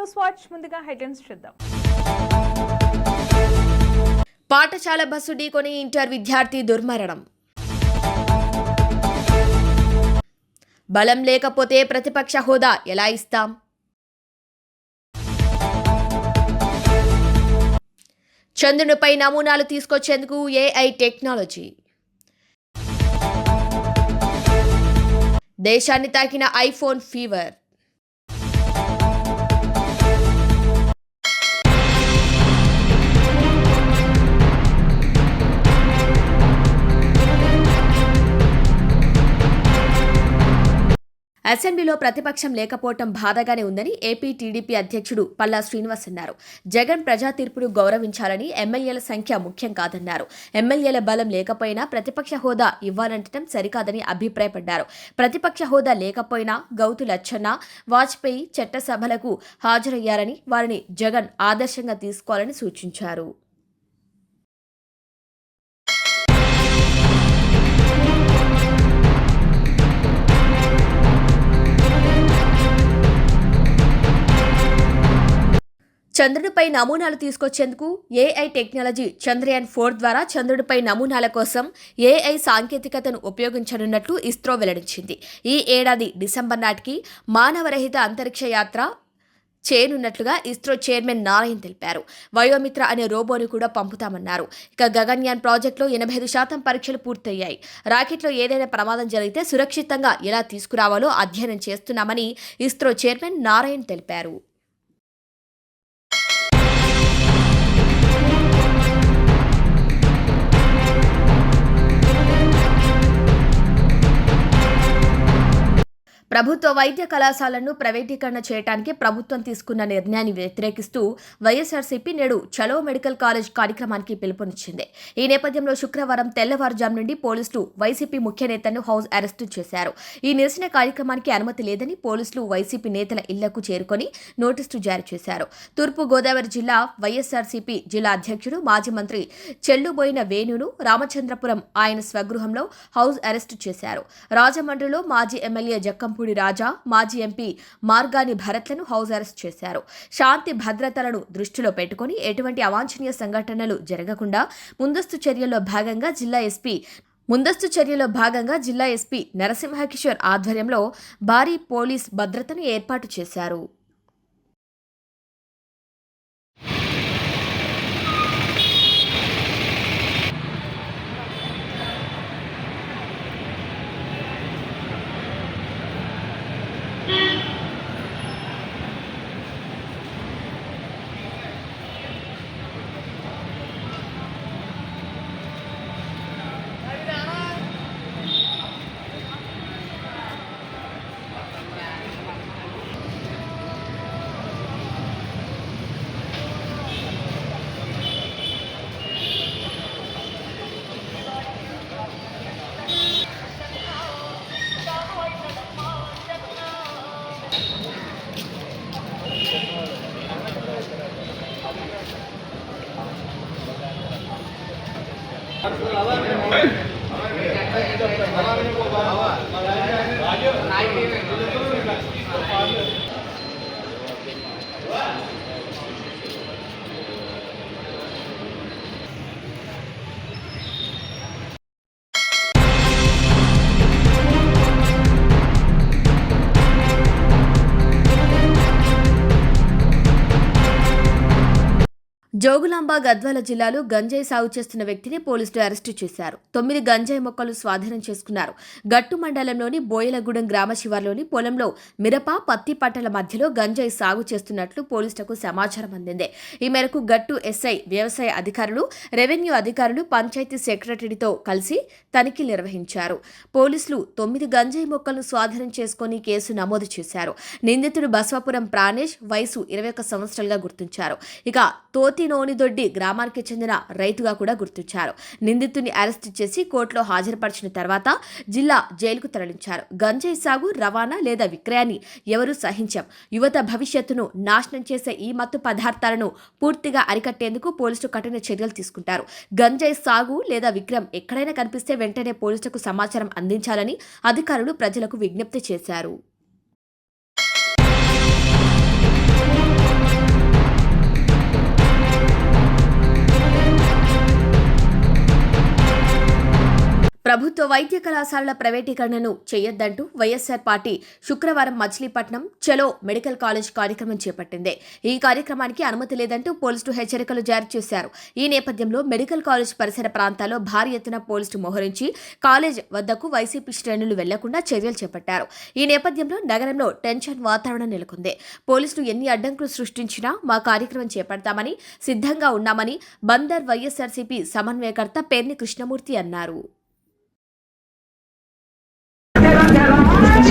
News watch ముందుగా headlines చూద్దాం. పాఠశాల బస్సు ఢీకొని ఇంటర్ విద్యార్థి దుర్మరణం. బలం లేకపోతే ప్రతిపక్ష హోదా ఎలా ఇస్తాం? చంద్రునిపై నమూనాలు తీసుకొచ్చేందుకు ఏఐ టెక్నాలజీ. దేశాన్ని తాకిన ఐఫోన్ ఫీవర్. అసెంబ్లీలో ప్రతిపక్షం లేకపోవటం బాధగానే ఉందని ఏపీ టీడీపీ అధ్యక్షుడు పల్లా శ్రీనివాస్ అన్నారు. జగన్ ప్రజా తీర్పును గౌరవించాలని ఎమ్మెల్యేల సంఖ్య ముఖ్యం కాదన్నారు. ఎమ్మెల్యేల బలం లేకపోయినా ప్రతిపక్ష హోదా ఇవ్వాలంటడం సరికాదని అభిప్రాయపడ్డారు. ప్రతిపక్ష హోదా లేకపోయినా గౌతు లచ్చన్న వాజ్పేయి చట్టసభలకు హాజరయ్యారని వారిని జగన్ ఆదర్శంగా తీసుకోవాలని సూచించారు. చంద్రుడిపై నమూనాలు తీసుకొచ్చేందుకు ఏఐ టెక్నాలజీ చంద్రయాన్ ఫోర్ ద్వారా చంద్రుడిపై నమూనాల కోసం ఏఐ సాంకేతికతను ఉపయోగించనున్నట్లు ఇస్రో వెల్లడించింది. ఈ ఏడాది డిసెంబర్ నాటికి మానవరహిత అంతరిక్ష యాత్ర చేయనున్నట్లుగా ఇస్రో చైర్మన్ నారాయణ్ తెలిపారు. వయోమిత్ర అనే రోబోని కూడా పంపుతామన్నారు. ఇక గగన్యాన్ ప్రాజెక్టులో ఎనభై ఐదు శాతం పరీక్షలు పూర్తయ్యాయి. రాకెట్లో ఏదైనా ప్రమాదం జరిగితే సురక్షితంగా ఎలా తీసుకురావాలో అధ్యయనం చేస్తున్నామని ఇస్రో చైర్మన్ నారాయణ్ తెలిపారు. ప్రభుత్వ వైద్య కళాశాలను ప్రైవేటీకరణ చేయడానికి ప్రభుత్వం తీసుకున్న నిర్ణయాన్ని వ్యతిరేకిస్తూ వైఎస్ఆర్సీపీ నేడు చలో మెడికల్ కాలేజ్ కార్యక్రమానికి పిలుపునిచ్చింది. ఈ నేపథ్యంలో శుక్రవారం తెల్లవారుజాము నుండి పోలీసులు వైసీపీ ముఖ్య నేతను హౌస్ అరెస్టు చేశారు. ఈ నిరసన కార్యక్రమానికి అనుమతి లేదని పోలీసులు వైసీపీ నేతల ఇళ్ళకు చేరుకొని నోటీసులు జారీ చేశారు. తూర్పు గోదావరి జిల్లా వైఎస్ఆర్సీపీ జిల్లా అధ్యక్షుడు మాజీ మంత్రి చెల్లుబోయిన వేణును రామచంద్రపురం ఆయన స్వగృహంలో హౌస్ అరెస్టు చేశారు. రాజమండ్రిలో మాజీ ఎమ్మెల్యే జక్కంపూడి రాజా మాజీ ఎంపీ మార్గాని భరత్లను హౌస్ అరెస్ట్ చేశారు. శాంతి భద్రతలను దృష్టిలో పెట్టుకుని ఎటువంటి అవాంఛనీయ సంఘటనలు జరగకుండా ముందస్తు చర్యల్లో భాగంగా జిల్లా ఎస్పీ ముందస్తు చర్యలో భాగంగా జిల్లా ఎస్పీ నరసింహకిషోర్ ఆధ్వర్యంలో భారీ పోలీస్ భద్రతను ఏర్పాటు చేశారు. జోగులాంబ గద్వాల జిల్లాలో గంజాయి సాగు చేస్తున్న వ్యక్తిని పోలీసులు అరెస్టు చేశారు. తొమ్మిది గంజాయి మొక్కలు స్వాధీనం చేసుకున్నారు. గట్టు మండలంలోని బోయలగూడెం గ్రామ శివార్లోని పొలంలో మిరప పత్తి పంటల మధ్యలో గంజాయి సాగు చేస్తున్నట్లు పోలీసులకు సమాచారం అందింది. ఈ మేరకు గట్టు ఎస్ఐ వ్యవసాయ అధికారులు రెవెన్యూ అధికారులు పంచాయతీ సెక్రటరీతో కలిసి తనిఖీ నిర్వహించారు. పోలీసులు తొమ్మిది గంజాయి మొక్కలను స్వాధీనం చేసుకుని కేసు నమోదు చేశారు. నిందితుడు బసవాపురం ప్రాణేష్ వయసు ఇరవై ఒక్క సంవత్సరాలుగా గుర్తించారు. ఇక తోతి నోనిదొడ్డి గ్రామానికి చెందిన రైతుగా కూడా గుర్తించారు. నిందితుడిని అరెస్ట్ చేసి కోర్టులో హాజరుపరిచిన తర్వాత జిల్లా జైలుకు తరలించారు. గంజాయి సాగు రవాణా లేదా విక్రయాన్ని ఎవరూ సహించాం. యువత భవిష్యత్తును నాశనం చేసే ఈ మత్తు పదార్థాలను పూర్తిగా అరికట్టేందుకు పోలీసులు కఠిన చర్యలు తీసుకుంటారు. గంజాయి సాగు లేదా విక్రయం ఎక్కడైనా కనిపిస్తే వెంటనే పోలీసులకు సమాచారం అందించాలని అధికారులు ప్రజలకు విజ్ఞప్తి చేశారు. ప్రభుత్వ వైద్య కళాశాలల ప్రైవేటీకరణను చేయొద్దంటూ వైఎస్సార్ పార్టీ శుక్రవారం మచిలీపట్నం చలో మెడికల్ కాలేజ్ కార్యక్రమం చేపట్టింది. ఈ కార్యక్రమానికి అనుమతి లేదంటూ పోలీసులు హెచ్చరికలు జారీ చేశారు. ఈ నేపథ్యంలో మెడికల్ కాలేజ్ పరిసర ప్రాంతాల్లో భారీ ఎత్తున పోలీసులు మోహరించి కాలేజ్ వద్దకు వైసీపీ శ్రేణులు వెళ్ళకుండా చర్యలు చేపట్టారు. ఈ నేపథ్యంలో నగరంలో టెన్షన్ వాతావరణం నెలకొంది. పోలీసులు ఎన్ని అడ్డంకులు సృష్టించినా మా కార్యక్రమం చేపడతామని సిద్ధంగా ఉన్నామని బందర్ వైఎస్ఆర్సీపీ సమన్వయకర్త పేర్ని కృష్ణమూర్తి అన్నారు.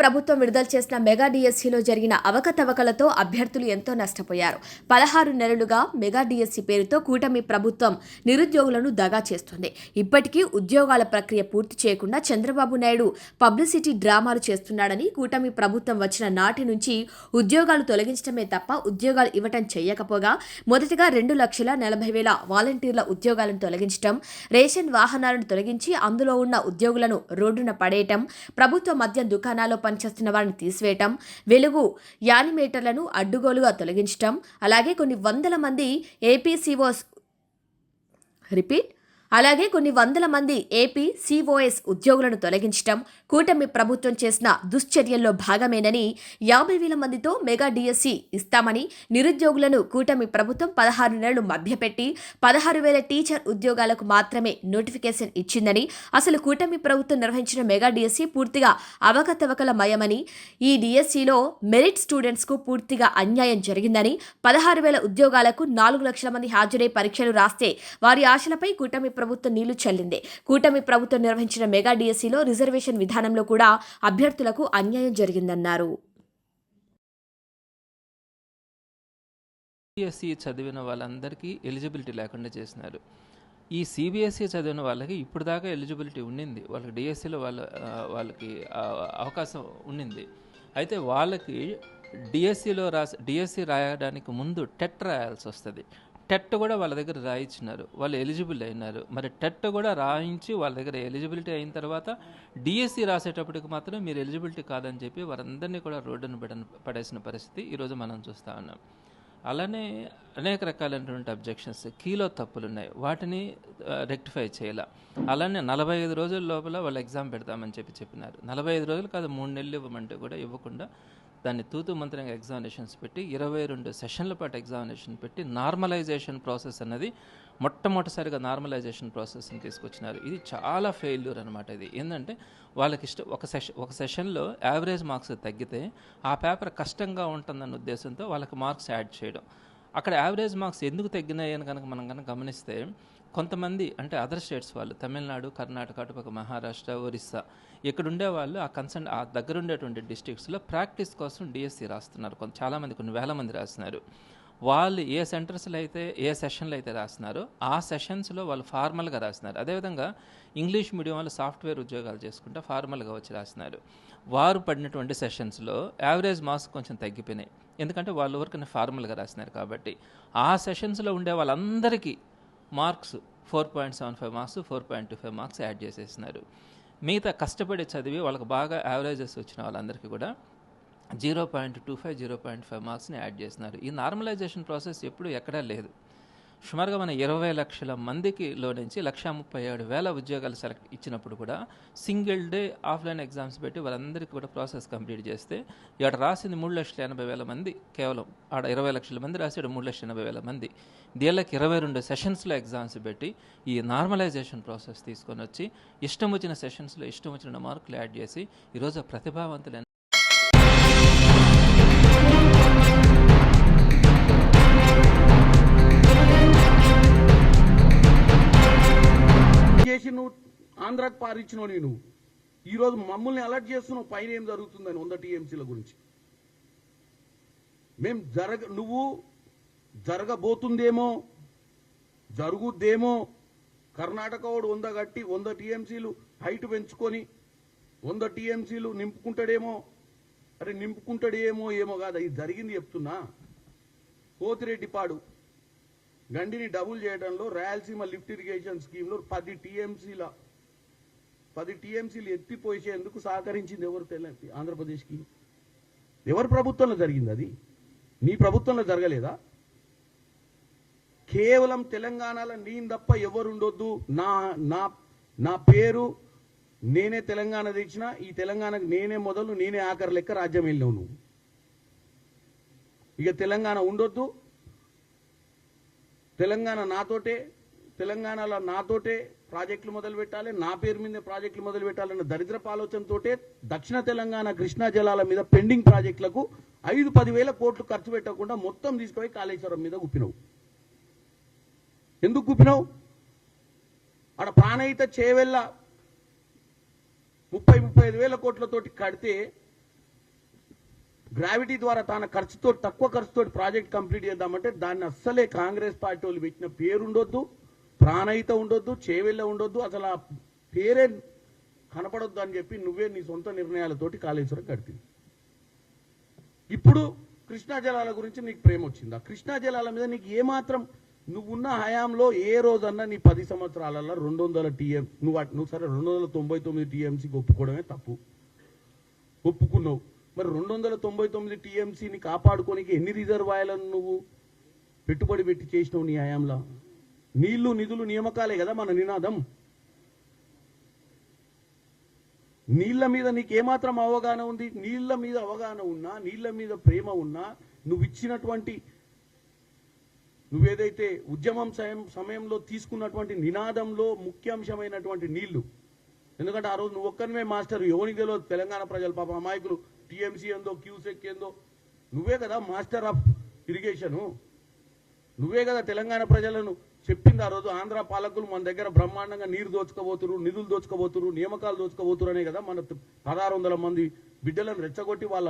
ప్రభుత్వం విడుదల చేసిన మెగా డిఎస్సీలో జరిగిన అవకతవకలతో అభ్యర్థులు ఎంతో నష్టపోయారు. పదహారు నెలలుగా మెగా డిఎస్సీ పేరుతో కూటమి ప్రభుత్వం నిరుద్యోగులను దగా చేస్తుంది. ఇప్పటికీ ఉద్యోగాల ప్రక్రియ పూర్తి చేయకుండా చంద్రబాబు నాయుడు పబ్లిసిటీ డ్రామాలు చేస్తున్నాడని కూటమి ప్రభుత్వం వచ్చిన నాటి నుంచి ఉద్యోగాలు తొలగించడమే తప్ప ఉద్యోగాలు ఇవ్వటం చేయకపోగా మొదటగా రెండు లక్షల నలభై వేల వాలంటీర్ల ఉద్యోగాలను తొలగించడం రేషన్ వాహనాలను తొలగించి అందులో ఉన్న ఉద్యోగులను రోడ్డున పడేయటం ప్రభుత్వ మద్యం దుకాణాల్లో పనిచేస్తున్న వారిని తీసివేయటం వెలుగు యానిమేటర్లను అడ్డుగోలుగా తొలగించటం అలాగే కొన్ని వందల మంది ఏపీసీఓస్ రిపీట్ అలాగే కొన్ని వందల మంది ఏపీ సిఓఎస్ ఉద్యోగులను తొలగించడం కూటమి ప్రభుత్వం చేసిన దుశ్చర్యల్లో భాగమేనని యాభై వేల మందితో మెగా డిఎస్సి ఇస్తామని నిరుద్యోగులను కూటమి ప్రభుత్వం పదహారు నెలలు మభ్యపెట్టి పదహారు వేల టీచర్ ఉద్యోగాలకు మాత్రమే నోటిఫికేషన్ ఇచ్చిందని అసలు కూటమి ప్రభుత్వం నిర్వహించిన మెగా డిఎస్సి పూర్తిగా అవకతవకలమయమని ఈ డిఎస్సిలో మెరిట్ స్టూడెంట్స్కు పూర్తిగా అన్యాయం జరిగిందని పదహారు వేల ఉద్యోగాలకు నాలుగు లక్షల మంది హాజరై పరీక్షలు రాస్తే వారి ఆశలపై కూటమి ప్రభుత్వం నీళ్ళు చల్లింది. కూటమి ప్రభుత్వం నిర్వహించిన మెగా డిఎస్సిలో రిజర్వేషన్ విధానంలో కూడా అభ్యర్థులకు అన్యాయం జరిగిందన్నారు. సిబిఎస్ఈ చదివిన వాళ్ళందరికీ ఎలిజిబిలిటీ లేకుండా చేసినారు. ఈ సిబిఎస్ఈ చదివిన వాళ్ళకి ఇప్పుడు దాకా ఎలిజిబిలిటీ ఉండింది. వాళ్ళకి డిఎస్సిలో వాళ్ళ వాళ్ళకి అవకాశం ఉండింది. అయితే వాళ్ళకి డిఎస్సిలో రాసి డిఎస్సి రాయడానికి ముందు టెట్ రాయాల్సి వస్తుంది. టెట్ కూడా వాళ్ళ దగ్గర రాయించినారు. వాళ్ళు ఎలిజిబుల్ అయినారు. మరి టెట్ కూడా రాయించి వాళ్ళ దగ్గర ఎలిజిబిలిటీ అయిన తర్వాత డిఎస్సి రాసేటప్పటికి మాత్రం మీరు ఎలిజిబిలిటీ కాదని చెప్పి వారందరినీ కూడా రోడ్డును పడన పడేసిన పరిస్థితి ఈరోజు మనం చూస్తూ ఉన్నాం. అలానే అనేక రకాలైనటువంటి అబ్జెక్షన్స్ కీలో తప్పులు ఉన్నాయి. వాటిని రెక్టిఫై చేయాల. అలానే నలభై ఐదు రోజుల లోపల వాళ్ళు ఎగ్జామ్ పెడతామని చెప్పి చెప్పినారు. నలభై ఐదు రోజులు కాదు మూడు నెలలు ఇవ్వమంటే కూడా ఇవ్వకుండా దాన్ని తూతు మంత్రంగా ఎగ్జామినేషన్స్ పెట్టి ఇరవై రెండు సెషన్ల పాటు ఎగ్జామినేషన్ పెట్టి నార్మలైజేషన్ ప్రాసెస్ అన్నది మొట్టమొదటిసారిగా నార్మలైజేషన్ ప్రాసెస్ని తీసుకొచ్చినారు. ఇది చాలా ఫెయిల్యూర్ అనమాట ఇది. ఏంటంటే వాళ్ళకి ఇష్టం ఒక సెషన్ ఒక సెషన్లో యావరేజ్ మార్క్స్ తగ్గితే ఆ పేపర్ కష్టంగా ఉంటుందన్న ఉద్దేశంతో వాళ్ళకి మార్క్స్ యాడ్ చేయడం. అక్కడ యావరేజ్ మార్క్స్ ఎందుకు తగ్గినాయి అని కనుక మనం కనుక గమనిస్తే కొంతమంది అంటే అదర్ స్టేట్స్ వాళ్ళు తమిళనాడు కర్ణాటక అటుపక్క మహారాష్ట్ర ఒరిస్సా ఇక్కడుండే వాళ్ళు ఆ కన్సర్న్ ఆ దగ్గర ఉండేటువంటి డిస్ట్రిక్ట్స్లో ప్రాక్టీస్ కోసం డిఎస్సి రాస్తున్నారు. కొంత చాలామంది కొన్ని వేల మంది రాస్తున్నారు. వాళ్ళు ఏ సెంటర్స్లో అయితే ఏ సెషన్లో అయితే రాస్తున్నారో ఆ సెషన్స్లో వాళ్ళు ఫార్మల్గా రాస్తున్నారు. అదేవిధంగా ఇంగ్లీష్ మీడియం వాళ్ళు సాఫ్ట్వేర్ ఉద్యోగాలు చేసుకుంటే ఫార్మల్గా వచ్చి రాస్తున్నారు. వారు పడినటువంటి సెషన్స్లో యావరేజ్ మార్క్స్ కొంచెం తగ్గిపోయినాయి. ఎందుకంటే వాళ్ళ వరకు ఫార్మల్గా రాసినారు కాబట్టి. ఆ సెషన్స్లో ఉండే వాళ్ళందరికీ marks four point seven five marks four point two five marks add చేసేసినారు. మిగతా కష్టపడి చదివి వాళ్ళకి బాగా యావరేజెస్ వచ్చిన వాళ్ళందరికీ కూడా zero point two five zero point five మార్క్స్ని add చేసినారు. ఈ నార్మలైజేషన్ ప్రాసెస్ ఎప్పుడు ఎక్కడా లేదు. సుమారుగా మన ఇరవై లక్షల మందికి లో నుంచి లక్ష ముప్పై ఏడు వేల ఉద్యోగాలు సెలెక్ట్ ఇచ్చినప్పుడు కూడా సింగిల్ డే ఆఫ్లైన్ ఎగ్జామ్స్ పెట్టి వాళ్ళందరికీ కూడా ప్రాసెస్ కంప్లీట్ చేస్తే ఇక్కడ రాసింది మూడు లక్షల ఎనభై వేల మంది కేవలం. ఆడ ఇరవై లక్షల మంది రాసాడు మూడు లక్షల ఎనభై వేల మంది. దీళ్ళకి ఇరవై రెండు సెషన్స్లో ఎగ్జామ్స్ పెట్టి ఈ నార్మలైజేషన్ ప్రాసెస్ తీసుకొని వచ్చి ఇష్టం వచ్చిన సెషన్స్లో ఇష్టం వచ్చిన మార్కులు యాడ్ చేసి ఈరోజు ప్రతిభావంతులు చేసి నువ్వు ఆంధ్రాకి పారించినావు నేను. ఈరోజు మమ్మల్ని అలర్ట్ చేస్తున్నావు పైన ఏం జరుగుతుందని వంద టీఎంసీల గురించి. మేము జరగ నువ్వు జరగబోతుందేమో జరుగుద్దేమో కర్ణాటక వాడు వంద కట్టి వంద టీఎంసీలు హైట్ పెంచుకొని వంద టీఎంసీలు నింపుకుంటాడేమో అరే నింపుకుంటాడేమో ఏమో కాదు ఇది జరిగింది చెప్తున్నా. పోతిరెడ్డిపాడు గండిని డబుల్ చేయడంలో రాయలసీమ లిఫ్ట్ ఇరిగేషన్ స్కీమ్లో పది టీఎంసీల పది టీఎంసీలు ఎత్తిపోసేందుకు సహకరించింది ఎవరు తెలంగాణ ఆంధ్రప్రదేశ్కి? ఎవరి ప్రభుత్వంలో జరిగింది అది? నీ ప్రభుత్వంలో జరగలేదా? కేవలం తెలంగాణలో నేను తప్ప ఎవరు ఉండొద్దు నా నా నా పేరు నేనే తెలంగాణ తెచ్చిన. ఈ తెలంగాణకు నేనే మొదలు నేనే ఆఖరి లెక్క రాజ్యం వెళ్ళావు నువ్వు. ఇక తెలంగాణ ఉండొద్దు. తెలంగాణ నాతోటే తెలంగాణలో నాతోటే ప్రాజెక్టులు మొదలు పెట్టాలి నా పేరు మీద ప్రాజెక్టులు మొదలు పెట్టాలన్న దరిద్రపు ఆలోచనతోటే దక్షిణ తెలంగాణ కృష్ణా జలాల మీద పెండింగ్ ప్రాజెక్టులకు ఐదు పదివేల కోట్లు ఖర్చు పెట్టకుండా మొత్తం తీసుకుపోయి కాళేశ్వరం మీద గుప్పినవు ఎందుకు గుప్పినవు ఆడ ప్రాణయిత చేవెళ్ళ ముప్పై ముప్పై ఐదు వేల కోట్లతోటి కడితే గ్రావిటీ ద్వారా తన ఖర్చుతో తక్కువ ఖర్చుతో ప్రాజెక్ట్ కంప్లీట్ చేద్దామంటే దాన్ని అస్సలే కాంగ్రెస్ పార్టీ వాళ్ళు పెట్టిన పేరు ఉండొద్దు ప్రాణహిత ఉండొద్దు చేవెళ్ళ ఉండొద్దు అసలు ఆ పేరే కనపడొద్దు అని చెప్పి నువ్వే నీ సొంత నిర్ణయాలతోటి కాళేశ్వరం కడుతుంది ఇప్పుడు కృష్ణా జలాల గురించి నీకు ప్రేమ వచ్చింది? ఆ కృష్ణా జలాల మీద నీకు ఏమాత్రం నువ్వున్న హయాంలో ఏ రోజన్నా నీ పది సంవత్సరాలలో రెండు వందల టీఎం నువ్వు అట్- నువ్వు సరే రెండు వందల తొంభై తొమ్మిది టీఎంసీకి ఒప్పుకోవడమే తప్పు. ఒప్పుకున్నావు. మరి రెండు వందల తొంభై తొమ్మిది టీఎంసీని కాపాడుకోనికి ఎన్ని రిజర్వాయర్లను నువ్వు పెట్టుబడి పెట్టి చేసినావు నీ హయాంలో? నీళ్ళు నిధులు నియామకాలే కదా మన నినాదం. నీళ్ళ మీద నీకు ఏమాత్రం అవగాహన ఉంది? నీళ్ళ మీద అవగాహన ఉన్నా నీళ్ళ మీద ప్రేమ ఉన్నా నువ్వు ఇచ్చినటువంటి నువ్వేదైతే ఉద్యమం సమయం సమయంలో తీసుకున్నటువంటి నినాదంలో ముఖ్యాంశమైనటువంటి నీళ్ళు. ఎందుకంటే ఆ రోజు నువ్వు ఒక్కరివే మాస్టర్. ఎవరికి తెలియదు తెలంగాణ ప్రజలు పాప అమాయకులు. టీఎంసీ ఏందో క్యూసెక్ ఏందో నువ్వే కదా మాస్టర్ ఆఫ్ ఇరిగేషను. నువ్వే కదా తెలంగాణ ప్రజలను చెప్పింది ఆ రోజు ఆంధ్ర పాలకులు మన దగ్గర బ్రహ్మాండంగా నీరు దోచుకోబోతురు నిధులు దోచుకోబోతురు నియామకాలు దోచుకోబోతురు అనే కదా మన పదహారు వందల మంది బిడ్డలను రెచ్చగొట్టి వాళ్ళ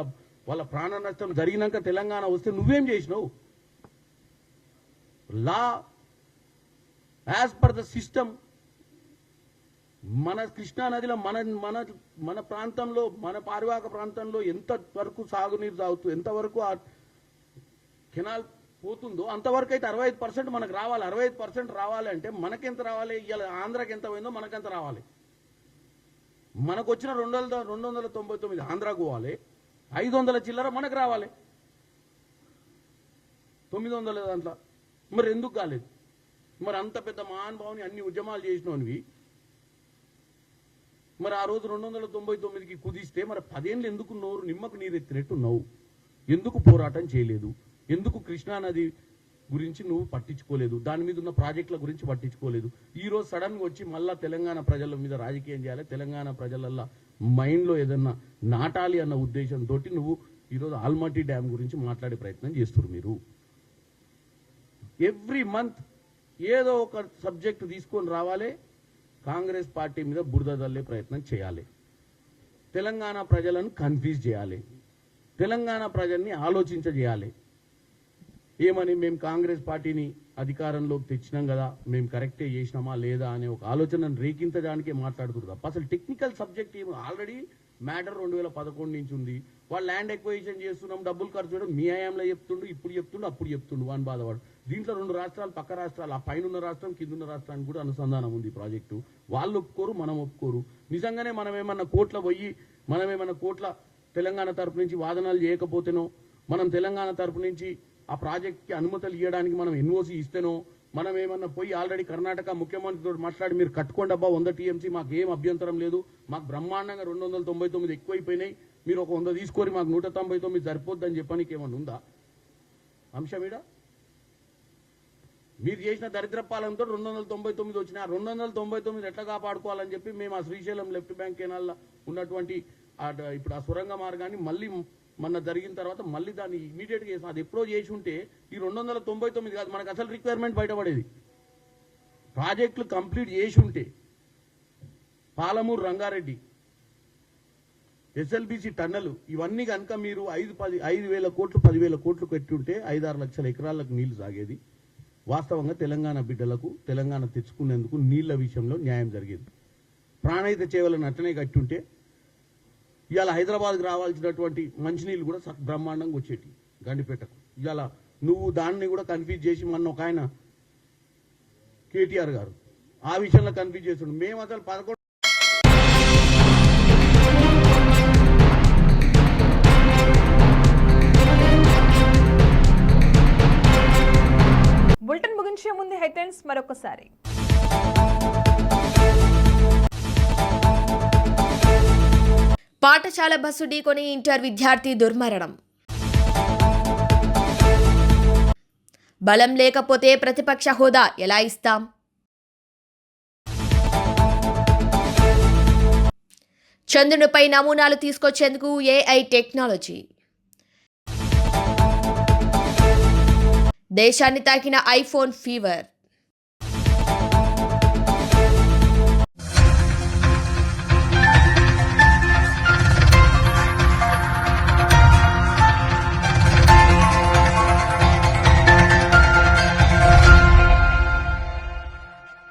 వాళ్ళ ప్రాణ నష్టం జరిగినాక తెలంగాణ వస్తే నువ్వేం చేసినావు? Law as per the system మన కృష్ణా నదిలో మన మన మన ప్రాంతంలో మన పారివాహక ప్రాంతంలో ఎంత వరకు సాగునీరు తాగుతూ ఎంతవరకు ఆ కెనాల్ పోతుందో అంతవరకు అయితే అరవై ఐదు పర్సెంట్ మనకు రావాలి. అరవై ఐదు పర్సెంట్ రావాలి అంటే మనకెంత రావాలి? ఇవాళ ఆంధ్రాకి ఎంత పోయిందో మనకెంత రావాలి? మనకు వచ్చిన రెండు వందల రెండు వందల తొంభై తొమ్మిది ఆంధ్రాకు పోవాలి. ఐదు వందల చిల్లర మనకు రావాలి. తొమ్మిది వందల దాంట్లో. మరి ఎందుకు కాలేదు? మరి అంత పెద్ద మహానుభావుని అన్ని ఉద్యమాలు చేసినవి మరి ఆ రోజు రెండు వందల తొంభై తొమ్మిదికి కుదిస్తే మరి పదేళ్ళు ఎందుకు నోరు నిమ్మకు నీరెత్తినట్టు నవ్వు? ఎందుకు పోరాటం చేయలేదు? ఎందుకు కృష్ణా నది గురించి నువ్వు పట్టించుకోలేదు? దాని మీద ఉన్న ప్రాజెక్టుల గురించి పట్టించుకోలేదు? ఈరోజు సడన్గా వచ్చి మళ్ళా తెలంగాణ ప్రజల మీద రాజకీయం చేయాలి? తెలంగాణ ప్రజలల్లో మైండ్లో ఏదన్నా నాటాలి అన్న ఉద్దేశంతో నువ్వు ఈరోజు ఆల్మటి డ్యామ్ గురించి మాట్లాడే ప్రయత్నం చేస్తున్నారు మీరు. ఎవ్రీ మంత్ ఏదో ఒక సబ్జెక్ట్ తీసుకొని రావాలి కాంగ్రెస్ పార్టీ మీద బురద చల్లే ప్రయత్నం చేయాలి. తెలంగాణ ప్రజలను కన్ఫ్యూజ్ చేయాలి. తెలంగాణ ప్రజల్ని ఆలోచించజేయాలి. ఏమని మేము కాంగ్రెస్ పార్టీని అధికారంలోకి తెచ్చినాం కదా మేము కరెక్టే చేసినామా లేదా అనే ఒక ఆలోచనను రేకించడానికే మాట్లాడుతున్నారు తప్ప అసలు టెక్నికల్ సబ్జెక్ట్ ఏమో ఆల్రెడీ మ్యాటర్ రెండు వేల పదకొండు నుంచి ఉంది. వాళ్ళు ల్యాండ్ ఎక్వైజేషన్ చేస్తున్నాం డబ్బులు ఖర్చు చేయడం మీ హయాంలో చెప్తుండు ఇప్పుడు చెప్తుండు అప్పుడు చెప్తుండు వన్ బాధపడు. దీంట్లో రెండు రాష్ట్రాలు పక్క రాష్ట్రాలు ఆ పైన ఉన్న రాష్ట్రం కింద ఉన్న రాష్ట్రానికి కూడా అనుసంధానం ఉంది ప్రాజెక్టు. వాళ్ళు ఒప్పుకోరు మనం ఒప్పుకోరు. నిజంగానే మనం ఏమన్నా కోట్ల పోయి మనం ఏమన్నా కోట్ల తెలంగాణ తరపు నుంచి వాదనలు చేయకపోతేనో మనం తెలంగాణ తరపు నుంచి ఆ ప్రాజెక్ట్కి అనుమతులు ఇవ్వడానికి మనం ఎన్ఓసి ఇస్తేనో మనం ఏమన్నా పోయి ఆల్రెడీ కర్ణాటక ముఖ్యమంత్రితో మాట్లాడి మీరు కట్టుకోండి అబ్బా వంద టీఎంసీ మాకు ఏం అభ్యంతరం లేదు. మాకు బ్రహ్మాండంగా రెండు వందల తొంభై తొమ్మిది ఎక్కువైపోయినాయి. మీరు ఒక వంద తీసుకొని మాకు నూట తొంభై తొమ్మిది సరిపోద్దని చెప్పడానికి ఏమన్నా ఉందా? అంశం ఈడ? మీరు చేసిన దరిద్రపాలనతో రెండు వందల తొంభై తొమ్మిది వచ్చినాయి ఆ రెండు వందల తొంభై తొమ్మిది ఎట్లా కాపాడుకోవాలని చెప్పి మేము ఆ శ్రీశైలం లెఫ్ట్ బ్యాంక్ కెనాల్లో ఉన్నటువంటి ఇప్పుడు ఆ సొరంగ మార్గాన్ని మళ్ళీ మొన్న జరిగిన తర్వాత మళ్ళీ దాన్ని ఇమీడియట్గా చేసాం అది ఎప్పుడో చేసి ఉంటే ఈ రెండు వందల తొంభై తొమ్మిది కాదు మనకు అసలు రిక్వైర్మెంట్ బయటపడేది. ప్రాజెక్టులు కంప్లీట్ చేసి ఉంటే పాలమూరు రంగారెడ్డి ఎస్ఎల్బిసి టన్నలు ఇవన్నీ కనుక మీరు ఐదు పది ఐదు వేల కోట్లు పదివేల కోట్లు పెట్టుంటే ఐదారు లక్షల ఎకరాలకు నీళ్ళు సాగేది. వాస్తవంగా తెలంగాణ బిడ్డలకు తెలంగాణ తెచ్చుకునేందుకు నీళ్ళ విషయంలో న్యాయం జరిగేది. ప్రాణహిత చేవలను అట్లనే కట్టుంటే ఇవాళ హైదరాబాద్కి రావాల్సినటువంటి మంచినీళ్ళు కూడా బ్రహ్మాండంగా వచ్చేటి గండిపేటకు. ఇవాళ నువ్వు దాన్ని కూడా కన్ఫ్యూజ్ చేసి మొన్న ఒక ఆయన కేటీఆర్ గారు ఆ విషయంలో కన్ఫ్యూజ్ చేస్తున్నాడు మేము అసలు పదకొండు బులెటిన్ ముగించే ముందు హెడ్లైన్స్ మరొకసారి. పాఠశాల బస్సు ఢీకొని ఇంటర్ విద్యార్థి దుర్మరణం. బలం లేకపోతే ప్రతిపక్ష హోదా ఎలా ఇస్తాం? చంద్రునిపై నమూనాలు తీసుకొచ్చేందుకు ఏఐ టెక్నాలజీ. దేశాన్ని తాకిన ఐఫోన్ ఫీవర్.